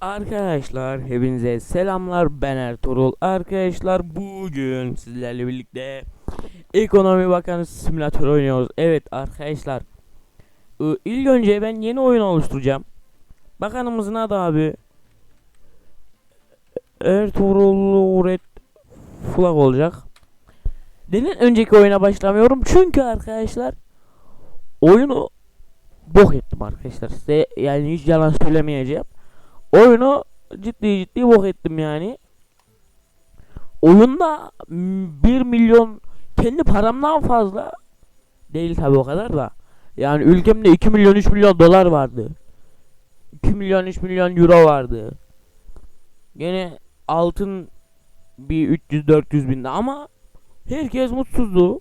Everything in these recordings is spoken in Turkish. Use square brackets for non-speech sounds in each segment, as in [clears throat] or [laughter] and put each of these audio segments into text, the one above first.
Arkadaşlar hepinize selamlar. Ben Ertuğrul. Arkadaşlar bugün sizlerle birlikte Ekonomi Bakanı simülatör oynuyoruz. Evet arkadaşlar ilk önce ben yeni oyun oluşturacağım. Bakanımızın adı abi Ertuğrul Red Flag olacak. Neden önceki oyuna başlamıyorum? Çünkü arkadaşlar Oyunu bok ettim arkadaşlar. Size yani hiç yalan söylemeyeceğim oyunu ciddi ciddi bok ettim yani. Oyunda 1 milyon kendi paramdan fazla değil tabi o kadar da. Yani ülkemde 2 milyon 3 milyon dolar vardı. 2 milyon 3 milyon euro vardı. Gene altın bir 300-400 binde ama herkes mutsuzdu.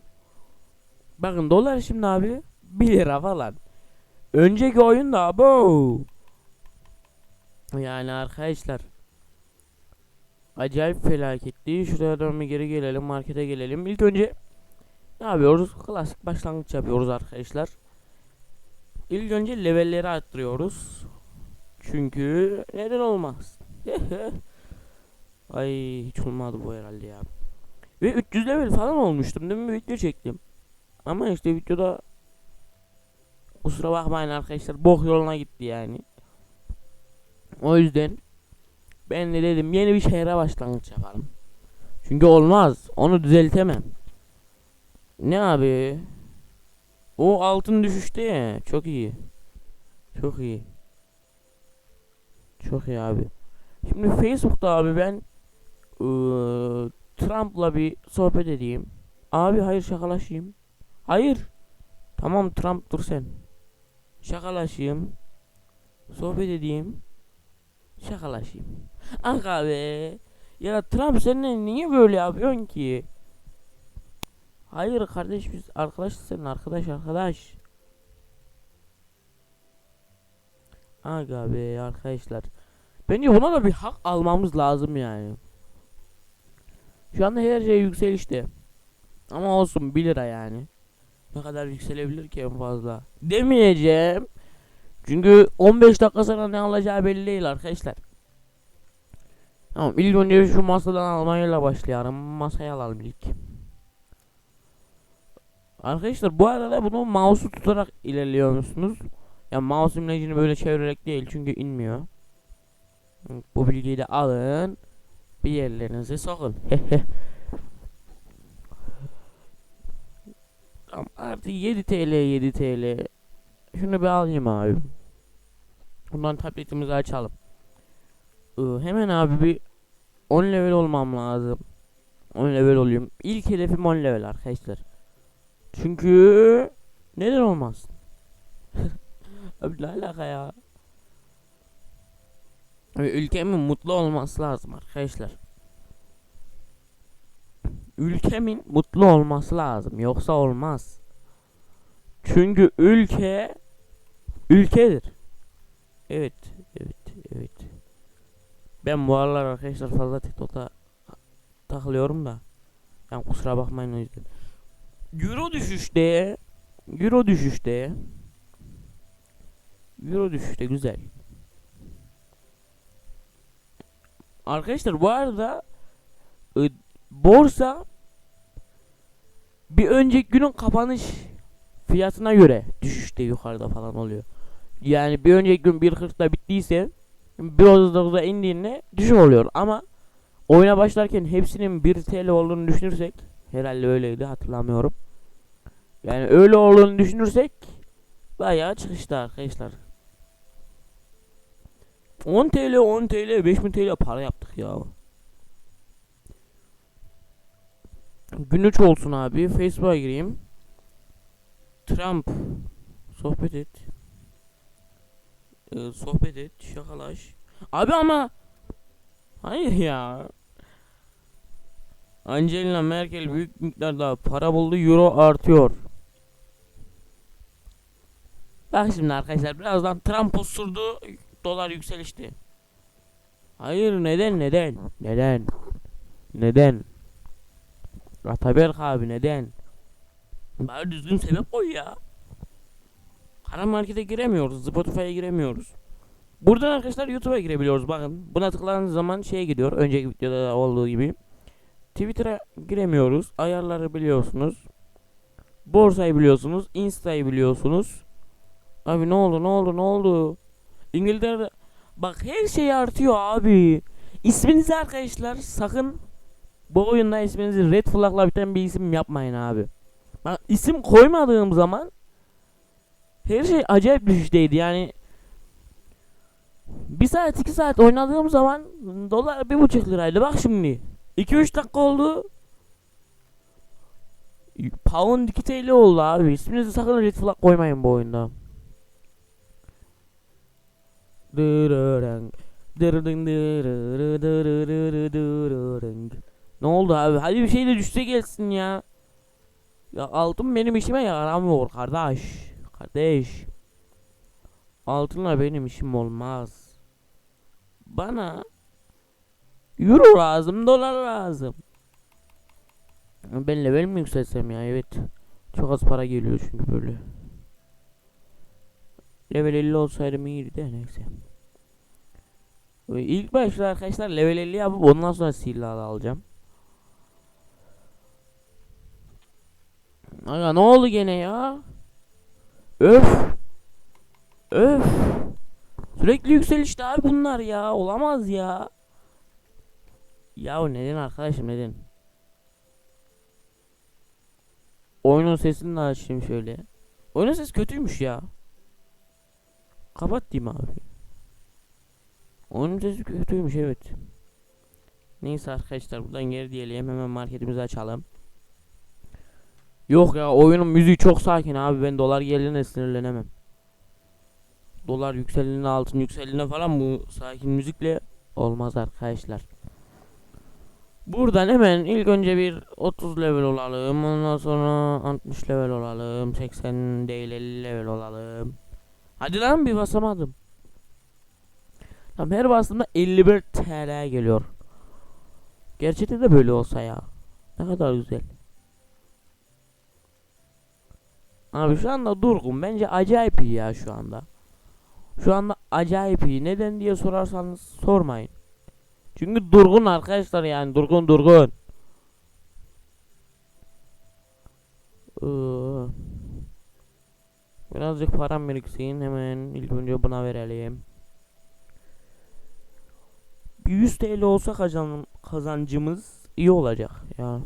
Bakın dolar şimdi abi 1 lira falan. Önceki oyunda abo yani arkadaşlar Acayip felaketti. Şuraya dönme geri gelelim. Markete gelelim. İlk önce ne yapıyoruz? Klasik başlangıç yapıyoruz arkadaşlar. İlk önce levelleri arttırıyoruz. Çünkü neden olmaz? [laughs] Ay hiç olmadı bu herhalde ya. Ve 300 level falan olmuştum değil mi? Video çektim. Ama işte videoda kusura bakmayın arkadaşlar bok yoluna gitti yani. O yüzden ben de dedim yeni bir şehre başlangıç yapalım. Çünkü olmaz. Onu düzeltemem. Ne abi? O altın düşüşte ya. Çok iyi. Çok iyi. Çok iyi abi. Şimdi Facebook'ta abi ben ıı, Trump'la bir sohbet edeyim. Abi hayır şakalaşayım. Hayır. Tamam Trump dur sen. Şakalaşayım. Sohbet edeyim şakalaşayım. Aga be. Ya Trump seninle niye böyle yapıyorsun ki? Hayır kardeş biz arkadaşız senin arkadaş arkadaş. Aga be arkadaşlar. Bence buna da bir hak almamız lazım yani. Şu anda her şey yükselişte. Ama olsun 1 lira yani. Ne kadar yükselebilir ki en fazla. Demeyeceğim. Çünkü 15 dakika sonra ne alacağı belli değil arkadaşlar. Tamam ilk önce şu masadan almayla başlayalım. Masayı alalım ilk. Arkadaşlar bu arada bunu mouse'u tutarak ilerliyor musunuz? Yani mouse imlecini böyle çevirerek değil çünkü inmiyor. Bu bilgiyi de alın. Bir yerlerinize sokun. [laughs] tamam artık 7 TL 7 TL. Şunu bir alayım abi. Bundan tabletimizi açalım. Ee, hemen abi bir 10 level olmam lazım. 10 level olayım. İlk hedefim 10 level arkadaşlar. Çünkü neden olmaz? [laughs] abi ne alaka ya? Abi ülkemin mutlu olması lazım arkadaşlar. Ülkemin mutlu olması lazım. Yoksa olmaz. Çünkü ülke ülkedir. Evet, evet, evet. Ben bu aralar arkadaşlar fazla TikTok'ta takılıyorum da. Yani kusura bakmayın o yüzden. Euro düşüşte. Euro düşüşte. Euro düşüşte güzel. Arkadaşlar bu arada e, borsa bir önceki günün kapanış fiyatına göre düşüşte yukarıda falan oluyor. Yani bir önceki gün 1.40'da bittiyse 1.39'a indiğinde düşük oluyor ama oyuna başlarken hepsinin 1 TL olduğunu düşünürsek herhalde öyleydi hatırlamıyorum. Yani öyle olduğunu düşünürsek bayağı çıkışta arkadaşlar. 10 TL 10 TL 5000 TL para yaptık ya. Gün 3 olsun abi. Facebook'a gireyim. Trump sohbet et. Ee, sohbet et, şakalaş. Abi ama hayır ya. Angelina Merkel büyük miktarda para buldu, euro artıyor. Bak şimdi arkadaşlar birazdan Trump osurdu, dolar yükselişti. Hayır neden neden? Neden? Neden? Ataberk abi neden? Bari düzgün sebep koy ya. Kara markete giremiyoruz. Spotify'a giremiyoruz. Buradan arkadaşlar YouTube'a girebiliyoruz. Bakın buna tıkladığınız zaman şeye gidiyor. Önceki videoda da olduğu gibi. Twitter'a giremiyoruz. Ayarları biliyorsunuz. Borsayı biliyorsunuz. Insta'yı biliyorsunuz. Abi ne oldu ne oldu ne oldu? İngiltere'de bak her şey artıyor abi. İsminizi arkadaşlar sakın bu oyunda isminizi red flag'la biten bir isim yapmayın abi. Bak isim koymadığım zaman her şey acayip düşüşteydi yani bir saat iki saat oynadığım zaman dolar bir buçuk liraydı. Bak şimdi 2-3 dakika oldu. Pound 2 TL oldu abi. İsminizi sakın red flag koymayın bu oyunda. Ne oldu abi? Hadi bir şey de düşse gelsin ya. Ya altın benim işime yaramıyor kardeş Kardeş Altınla benim işim olmaz. Bana Euro lazım dolar lazım. Ben level mi yükseltsem ya? Evet. Çok az para geliyor çünkü böyle. Level 50 olsaydım iyiydi de neyse. İlk başta arkadaşlar level 50 yapıp ondan sonra silahı alacağım. Aga ne oldu gene ya? Öf. Öf. Sürekli yükselişte abi bunlar ya. Olamaz ya. Ya neden arkadaşım neden? Oyunun sesini de açayım şöyle. Oyunun sesi kötüymüş ya. Kapat diyeyim abi. Oyunun sesi kötüymüş evet. Neyse arkadaşlar buradan geri diyelim hemen marketimizi açalım. Yok ya oyunun müziği çok sakin abi ben dolar geldiğine sinirlenemem. Dolar yükseldiğinde altın yükseldiğinde falan bu sakin müzikle olmaz arkadaşlar. Buradan hemen ilk önce bir 30 level olalım. Ondan sonra 60 level olalım. 80 değil 50 level olalım. Hadi lan bir basamadım. Tam her bastığımda 51 TL geliyor. Gerçekte de böyle olsa ya. Ne kadar güzel. Abi şu anda durgun. Bence acayip iyi ya şu anda. Şu anda acayip iyi. Neden diye sorarsanız sormayın. Çünkü durgun arkadaşlar yani durgun durgun. Ee, birazcık param biriksin hemen ilk önce buna verelim. Bir 100 TL olsa kazan kazancımız iyi olacak ya.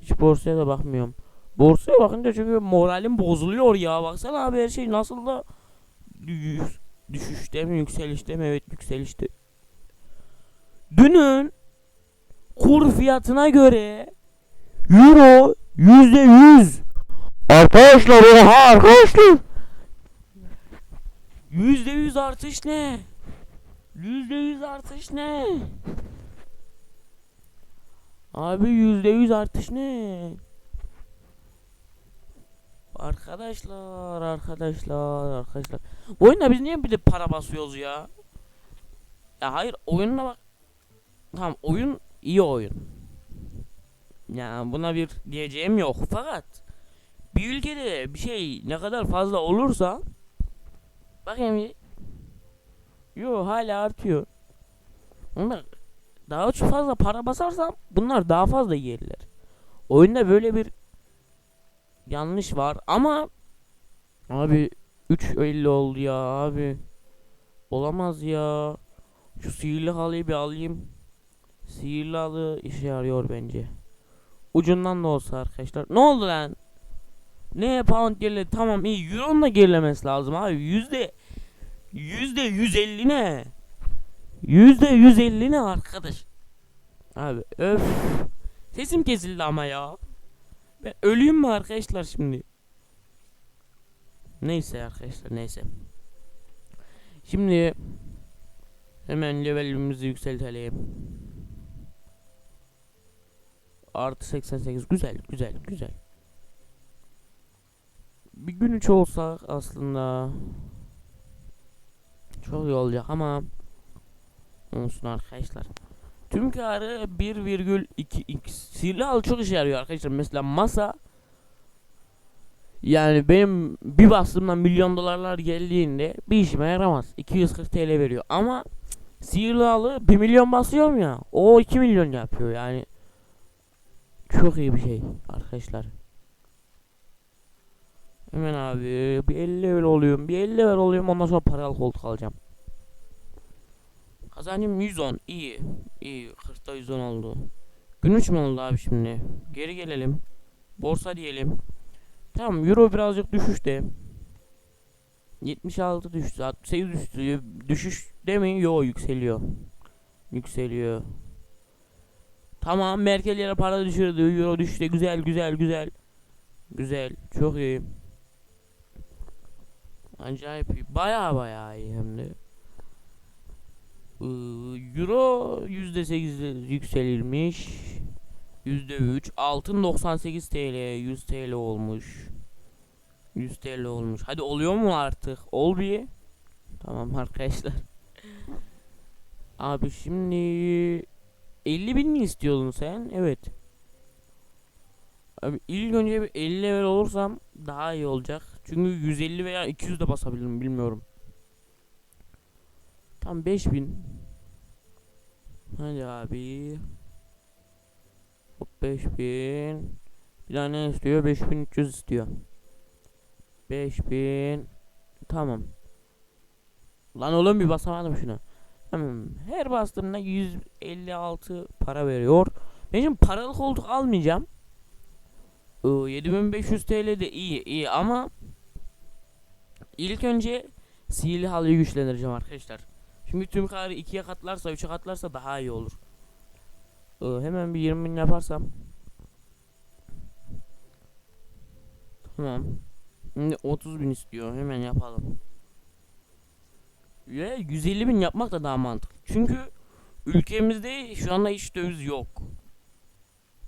Hiç borsaya da bakmıyorum. Borsaya bakınca çünkü moralim bozuluyor ya. Baksana abi her şey nasıl da düş- düşüşte mi yükselişte mi? Evet yükselişte. Dünün kur fiyatına göre Euro yüzde yüz. Arkadaşlar oha arkadaşlar. Yüzde yüz artış ne? Yüzde yüz artış ne? Abi yüzde yüz artış ne? Arkadaşlar, arkadaşlar, arkadaşlar. Bu oyunda biz niye bir de para basıyoruz ya? Ya hayır oyununa bak. Tamam oyun iyi oyun. Yani buna bir diyeceğim yok. Fakat bir ülkede bir şey ne kadar fazla olursa bakayım. Yo hala artıyor. Ama daha çok fazla para basarsam bunlar daha fazla yerler. Oyunda böyle bir yanlış var ama abi 3.50 oldu ya abi. Olamaz ya. Şu sihirli halıyı bir alayım. Sihirli halı işe yarıyor bence. Ucundan da olsa arkadaşlar. Ne oldu lan? Ne pound geriledi? Tamam iyi. Euro'nun da gerilemesi lazım abi. Yüzde Yüzde 150 ne? Yüzde 150 ne arkadaş? Abi öf. Sesim kesildi ama ya. Ben öleyim mi arkadaşlar şimdi? Neyse arkadaşlar neyse. Şimdi hemen levelimizi yükseltelim. Artı 88 güzel güzel güzel. Bir gün üç olsak aslında çok iyi olacak ama olsun arkadaşlar. Tüm karı 1,2x. Sihirli hal çok işe yarıyor arkadaşlar. Mesela masa Yani benim bir bastığımdan milyon dolarlar geldiğinde bir işime yaramaz. 240 TL veriyor ama sihirli halı 1 milyon basıyorum ya o 2 milyon yapıyor yani. Çok iyi bir şey arkadaşlar. Hemen abi bir 50 level oluyorum. Bir 50 level oluyorum ondan sonra paralı koltuk alacağım. Kazancım 110 iyi. İyi 40'ta 110 oldu. Gün 3 mü oldu abi şimdi? Geri gelelim. Borsa diyelim. Tamam euro birazcık düşüşte. 76 düştü. 68 düştü. Düşüş demi? Yo yükseliyor. Yükseliyor. Tamam Merkel yere para düşürdü. Euro düştü. Güzel güzel güzel. Güzel. Çok iyi. Acayip iyi. Baya baya iyi hem de. Ee, Euro %8 yükselilmiş. %3 altın 98 TL 100 TL olmuş. 100 TL olmuş. Hadi oluyor mu artık? Ol bir. Tamam arkadaşlar. Abi şimdi 50 bin mi istiyordun sen? Evet. Abi ilk önce bir 50 level olursam daha iyi olacak. Çünkü 150 veya 200 de basabilirim bilmiyorum tam 5000 hadi abi Hop 5000. Bir daha ne istiyor? 5300 istiyor. 5000. Tamam. Lan oğlum bir basamadım şuna. Her bastığımda 156 para veriyor. Ben şimdi paralı koltuk almayacağım. Ee, 7500 TL de iyi iyi ama ilk önce sihirli halıyı güçlendireceğim arkadaşlar. Şimdi tüm karı ikiye katlarsa, üçe katlarsa daha iyi olur. Ee, hemen bir 20 bin yaparsam. Tamam. Şimdi 30 bin istiyor. Hemen yapalım. Ve 150 bin yapmak da daha mantıklı. Çünkü ülkemizde şu anda hiç döviz yok.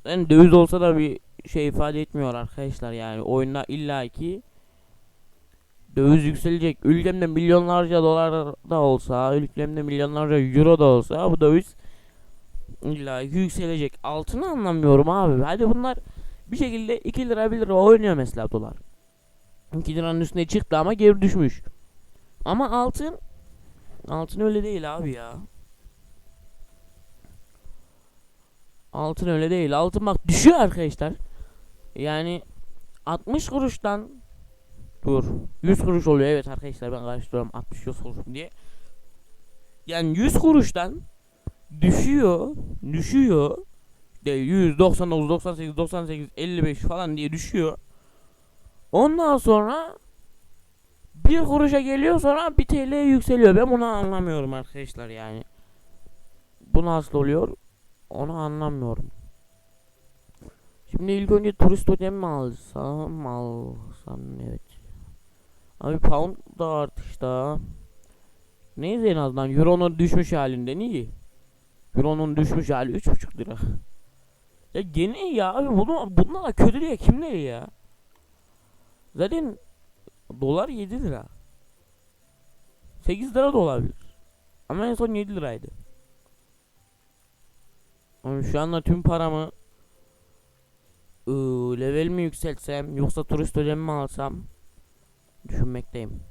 Yani döviz olsa da bir şey ifade etmiyor arkadaşlar yani oyunda illaki döviz yükselecek. Ülkemde milyonlarca dolar da olsa, ülkemde milyonlarca euro da olsa bu döviz illa yükselecek. Altını anlamıyorum abi. Hadi bunlar bir şekilde 2 lira 1 lira oynuyor mesela dolar. 2 liranın üstüne çıktı ama geri düşmüş. Ama altın altın öyle değil abi ya. Altın öyle değil. Altın bak düşüyor arkadaşlar. Yani 60 kuruştan dur 100 kuruş oluyor evet arkadaşlar ben karıştırıyorum 60 100 kuruş diye. Yani 100 kuruştan düşüyor, düşüyor. De 100, 99, 98, 98, 55 falan diye düşüyor. Ondan sonra bir kuruşa geliyor sonra bir TL yükseliyor. Ben bunu anlamıyorum arkadaşlar yani. Bu nasıl oluyor? Onu anlamıyorum. Şimdi ilk önce turist totem mi alsam? Alsam evet. Abi pound da artışta. Neyse en azından Euro'nun düşmüş halinden iyi. Euro'nun düşmüş hali 3.5 lira. [laughs] Ya gene ya abi bunu bunlar da kötü diye kim dedi ya? Zaten dolar 7 lira. 8 lira da olabilir. Ama en son 7 liraydı. Ama şu anda tüm paramı ıı, level mi yükseltsem yoksa turist ödemi mi alsam düşünmekteyim.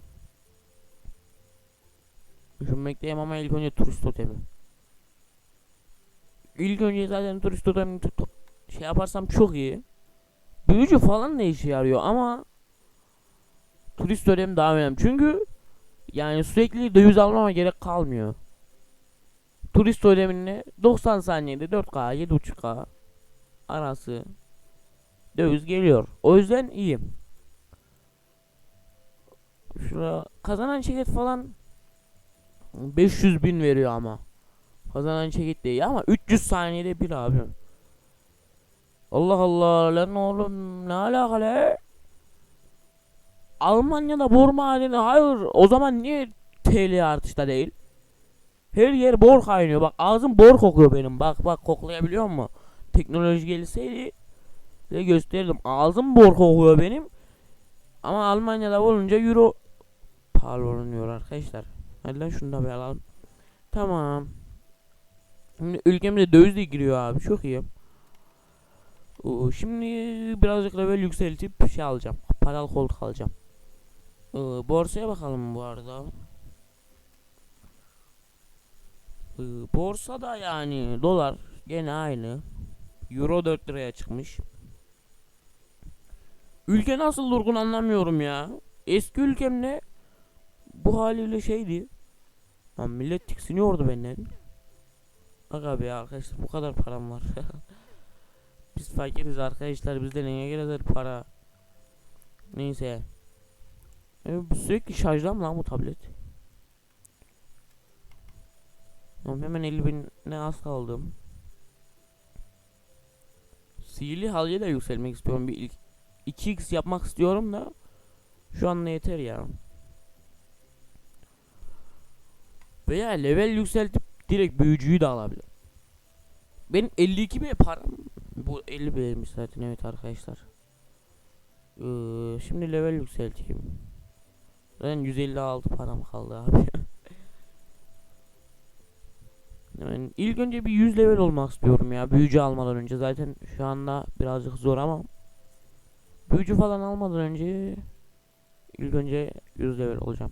Düşünmekteyim ama ilk önce turist totemi. İlk önce zaten turist tutup şey yaparsam çok iyi. Büyücü falan da işe yarıyor ama turist totemi daha önemli. Çünkü yani sürekli döviz almama gerek kalmıyor. Turist totemini 90 saniyede 4K 7.5K arası döviz geliyor. O yüzden iyiyim. Şuraya kazanan şirket falan 500 bin veriyor ama. Kazanan çekit değil ama 300 saniyede bir abi. Allah Allah lan oğlum ne alakalı? Almanya'da bor madeni hayır o zaman niye TL artışta değil? Her yer bor kaynıyor bak ağzım bor kokuyor benim bak bak koklayabiliyor mu? Teknoloji gelseydi size gösterirdim ağzım bor kokuyor benim. Ama Almanya'da olunca euro pahalanıyor arkadaşlar. Hadi lan şunu da bir alalım. Tamam. Şimdi ülkemize döviz de giriyor abi çok iyi. Oo, şimdi birazcık level yükseltip şey alacağım. paralı koltuk alacağım. Ee, borsaya bakalım bu arada. Ee, borsada yani dolar gene aynı. Euro 4 liraya çıkmış. Ülke nasıl durgun anlamıyorum ya. Eski ülkemde bu haliyle şeydi. Lan millet tiksiniyordu benden. Aga be arkadaşlar bu kadar param var. [laughs] Biz fakiriz arkadaşlar bizde neye gelir para. Neyse. E, sürekli şarjda mı lan bu tablet? Tamam hemen 50 bin ne az kaldım. Sihirli halıya da yükselmek istiyorum. Bir ilk 2x yapmak istiyorum da şu an yeter ya. Veya level yükseltip direkt büyücüyü de alabilir. Benim 52 B param bu 50 B'ymiş zaten evet arkadaşlar. Ee, şimdi level yükselteyim. Ben 156 param kaldı abi. [laughs] yani ilk önce bir 100 level olmak istiyorum ya büyücü almadan önce zaten şu anda birazcık zor ama büyücü falan almadan önce ilk önce 100 level olacağım.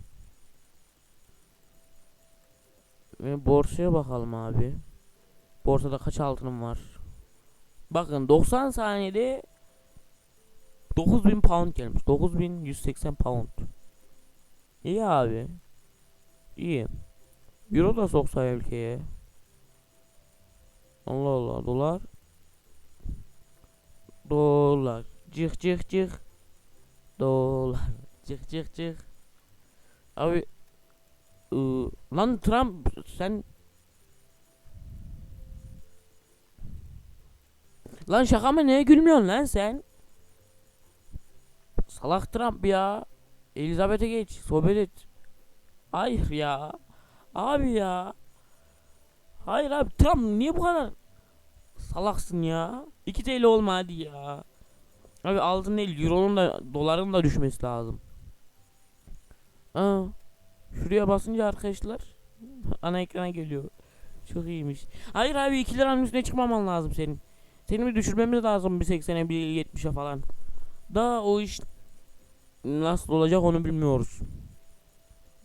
Borsaya bakalım abi. Borsada kaç altınım var? Bakın 90 saniyede 9000 pound gelmiş. 9180 pound. İyi abi. İyi. Euro da soksa ülkeye. Allah Allah dolar. Dolar. Cık cık cık. Dolar. Cık cık cık. Abi ıı, lan Trump sen Lan şaka mı neye gülmüyorsun lan sen? Salak Trump ya. Elizabeth'e geç sohbet et. Hayır ya. Abi ya. Hayır abi Trump niye bu kadar salaksın ya? 2 TL olma hadi ya. Abi altın değil euronun da doların da düşmesi lazım. Aa, şuraya basınca arkadaşlar [laughs] ana ekrana geliyor. Çok iyiymiş. Hayır abi 2 liranın üstüne çıkmaman lazım senin. Seni bir düşürmemiz lazım bir 80'e bir 70'e falan. Da o iş nasıl olacak onu bilmiyoruz.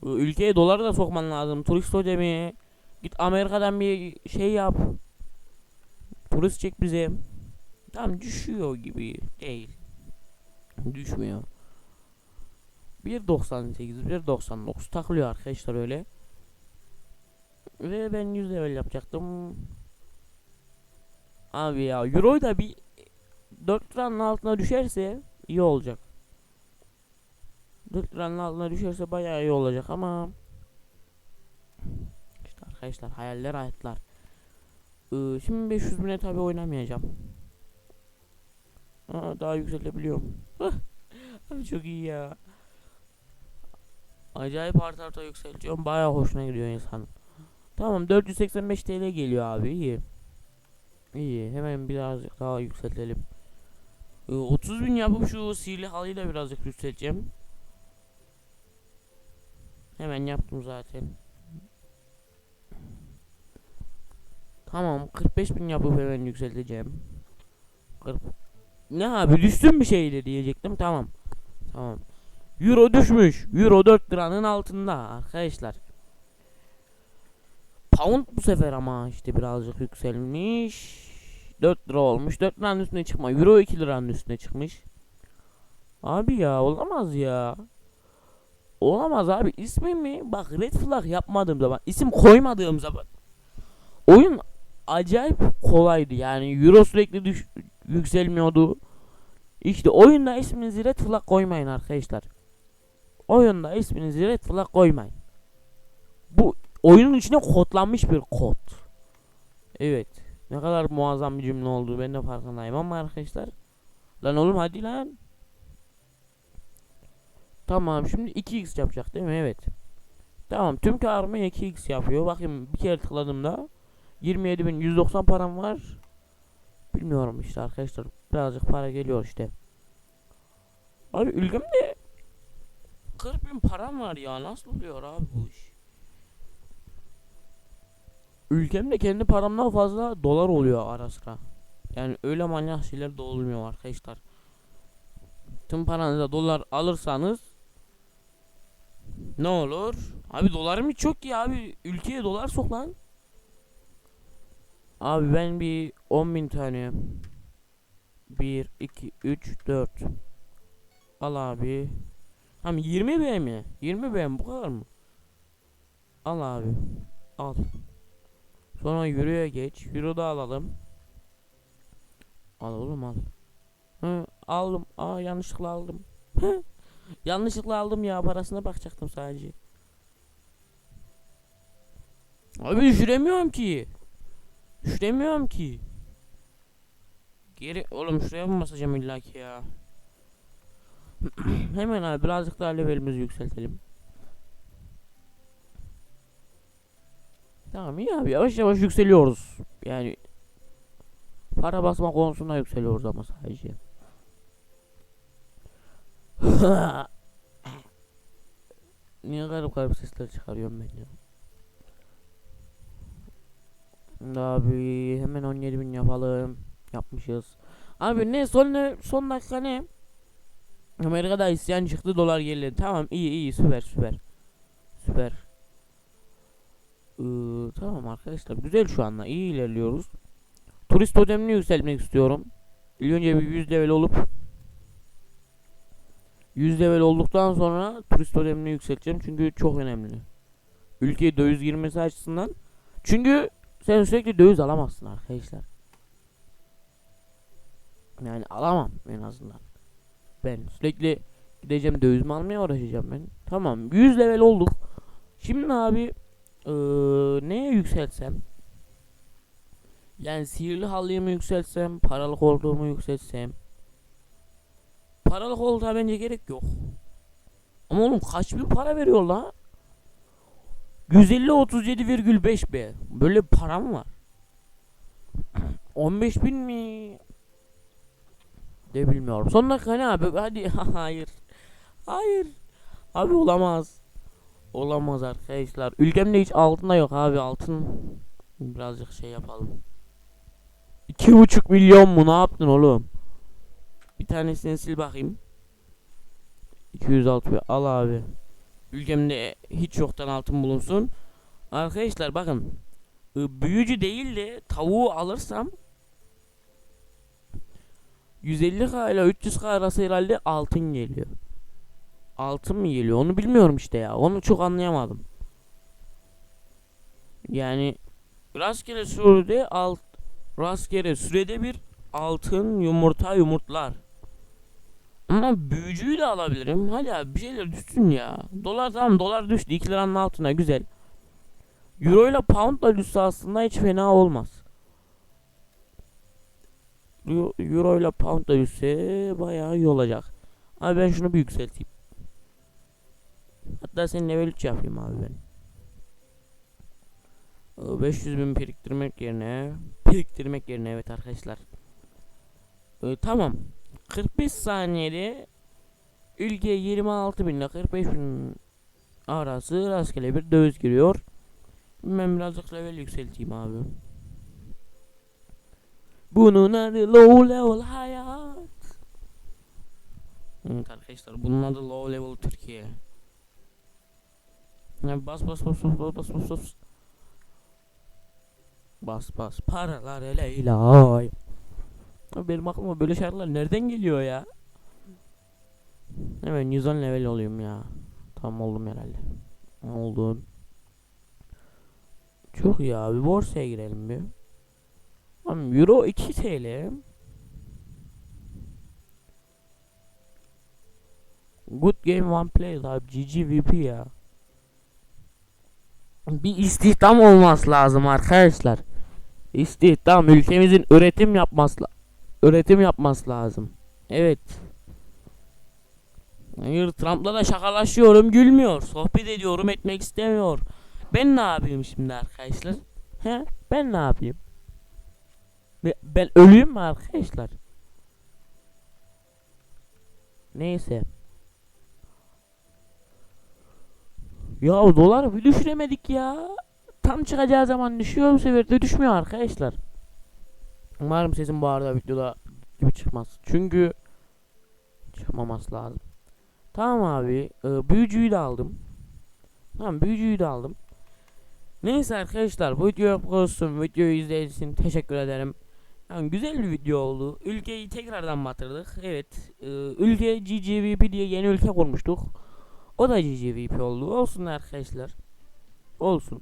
Ülkeye doları da sokman lazım. Turist ödemi. Git Amerika'dan bir şey yap. Turist çek bize. Tam düşüyor gibi değil. Düşmüyor. 1.98 1.99 takılıyor arkadaşlar öyle. Ve ben 100 level yapacaktım. Abi ya Euro da bir 4 liranın altına düşerse iyi olacak. 4 liranın altına düşerse bayağı iyi olacak ama işte arkadaşlar hayaller hayatlar. Ee, şimdi 500 bine tabi oynamayacağım. Aa, daha yükseltebiliyorum. [laughs] Abi çok iyi ya. Acayip art arta yükseltiyorum. Bayağı hoşuna gidiyor insan. Tamam 485 TL geliyor abi iyi. İyi hemen birazcık daha yükseltelim. Ee, 30 bin yapıp şu sihirli halıyı da birazcık yükselteceğim. Hemen yaptım zaten. Tamam 45 bin yapıp hemen yükselteceğim. 40. Ne abi düştün bir şeyle diyecektim tamam. Tamam. Euro düşmüş. Euro 4 liranın altında arkadaşlar. Pound bu sefer ama işte birazcık yükselmiş. 4 lira olmuş. 4 liranın üstüne çıkma. Euro 2 liranın üstüne çıkmış. Abi ya olamaz ya. Olamaz abi ismimi bak red flag yapmadığım zaman isim koymadığım zaman oyun acayip kolaydı yani euro sürekli düş, yükselmiyordu. İşte oyunda isminizi red flag koymayın arkadaşlar. Oyunda isminizi red flag koymayın. Bu oyunun içine kodlanmış bir kod. Evet. Ne kadar muazzam bir cümle oldu ben de farkındayım ama arkadaşlar. Lan oğlum hadi lan. Tamam şimdi 2x yapacak değil mi? Evet. Tamam tüm karımı 2x yapıyor. Bakayım bir kere tıkladığımda 27.190 param var. Bilmiyorum işte arkadaşlar. Birazcık para geliyor işte. Abi ülkemde 40 bin param var ya. Nasıl oluyor abi bu iş? Ülkemde kendi paramdan fazla dolar oluyor ara sıra. Yani öyle manyak şeyler de olmuyor arkadaşlar. tüm paranıza dolar alırsanız ne olur? Abi dolarım hiç yok ki abi. Ülkeye dolar sok lan. Abi ben bir 10.000 tane 1 2 3 4 Al abi. Hem 20 B mi? 20 B mi bu kadar mı? Al abi. Al. Sonra Euro'ya geç. Euro da alalım. Al oğlum al. Hı, aldım. Aa yanlışlıkla aldım. Yanlışlıkla aldım ya parasına bakacaktım sadece. Abi düşüremiyorum ki. Düşüremiyorum ki. Geri oğlum şuraya mı basacağım illaki ya? [clears throat] Hemen abi birazcık daha levelimizi yükseltelim. Tamam iyi abi yavaş yavaş yükseliyoruz. Yani para basma konusunda yükseliyoruz ama sadece. [laughs] Niye garip garip sesler çıkarıyorum ben ya? Abi hemen 17 bin yapalım. Yapmışız. Abi ne son ne son dakika ne? Amerika'da isyan çıktı dolar geriledi. Tamam iyi iyi süper süper. Süper. Ee, tamam arkadaşlar güzel şu anda iyi ilerliyoruz. Turist totemini yükseltmek istiyorum. İlk önce bir 100 level olup 100 level olduktan sonra turist totemini yükselteceğim çünkü çok önemli. Ülkeye döviz girmesi açısından. Çünkü sen sürekli döviz alamazsın arkadaşlar. Yani alamam en azından. Ben sürekli gideceğim döviz mi almaya uğraşacağım ben. Tamam 100 level olduk. Şimdi abi eee neye yükseltsem? Yani sihirli halıyı mı yükseltsem, paralı koltuğumu yükseltsem? Paralı koltuğa bence gerek yok. Ama oğlum kaç bin para veriyor la? 150 37,5 B. Böyle param var. [clears throat] 15 bin mi? De bilmiyorum. Son dakika ne abi? Hadi [laughs] hayır. Hayır. Abi olamaz. Olamaz arkadaşlar. Ülkemde hiç altında yok abi altın. Birazcık şey yapalım. İki buçuk milyon mu? Ne yaptın oğlum? Bir tanesini sil bakayım. 206 bir al abi. Ülkemde hiç yoktan altın bulunsun. Arkadaşlar bakın. Büyücü değil de tavuğu alırsam 150k ile 300k arası herhalde altın geliyor. Altın mı geliyor onu bilmiyorum işte ya. Onu çok anlayamadım. Yani rastgele sürede alt rastgele sürede bir altın yumurta yumurtlar. Ama büyücüyü de alabilirim. Abi bir şeyler düşsün ya. Dolar tamam dolar düştü 2 liranın altına güzel. Euro ile pound da düşse aslında hiç fena olmaz. Euro ile pound da düşse bayağı iyi olacak. Abi ben şunu bir yükselteyim. Hatta senin level 3 yapayım abi ben. Ee, 500 bin biriktirmek yerine biriktirmek yerine evet arkadaşlar. Ee, tamam. 45 saniyede ülkeye 26 bin ile 45 bin arası rastgele bir döviz giriyor. Ben birazcık level yükselteyim abi. Bunun adı low level hayat. Evet arkadaşlar bunun adı low level Türkiye. Ya bas bas bas bas bas bas bas bas. Bas bas paralar Leyla. Benim aklıma böyle şarkılar nereden geliyor ya? Hemen 110 level olayım ya. Tamam oldum herhalde. Oldum. Çok iyi abi borsaya girelim bir. Tamam euro 2 TL. Good game one play abi GGVP ya. Bir istihdam olması lazım arkadaşlar. İstihdam ülkemizin üretim yapması üretim yapması lazım. Evet. Hayır Trump'la da şakalaşıyorum gülmüyor. Sohbet ediyorum etmek istemiyor. Ben ne yapayım şimdi arkadaşlar? He? Ben ne yapayım? Be- Ben ölüyüm mü arkadaşlar? Neyse. Ya dolar bir düşüremedik ya. Tam çıkacağı zaman düşüyor bu sefer de düşmüyor arkadaşlar. Umarım sesim bu arada videoda gibi çıkmaz. Çünkü Çıkmaması lazım. Tamam abi. e, büyücüyü de aldım. Tamam büyücüyü de aldım. Neyse arkadaşlar bu video olsun. Videoyu izlediğiniz için teşekkür ederim. Yani güzel bir video oldu. Ülkeyi tekrardan batırdık. Evet. e, ülke GGVP diye yeni ülke kurmuştuk. O da GGVP oldu. Olsun arkadaşlar. Olsun.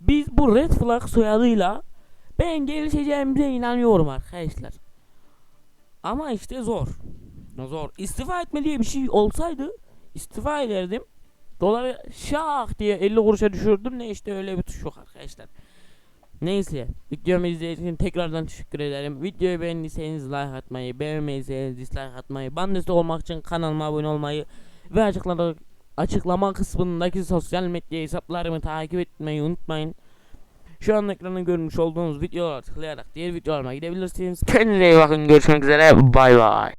Biz bu Red Flag soyadıyla ben gelişeceğimize inanıyorum arkadaşlar. Ama işte zor. Zor. İstifa etme diye bir şey olsaydı istifa ederdim. Doları şak diye 50 kuruşa düşürdüm. Ne işte öyle bir tuş yok arkadaşlar. Neyse. Videomu izlediğiniz için tekrardan teşekkür ederim. Videoyu beğendiyseniz like atmayı, beğenmediyseniz dislike atmayı, bana olmak için kanalıma abone olmayı ve açıklama, açıklama kısmındaki sosyal medya hesaplarımı takip etmeyi unutmayın. Şu an ekranda görmüş olduğunuz videolara tıklayarak diğer videolarıma gidebilirsiniz. Kendinize iyi bakın. Görüşmek üzere. Bay bay.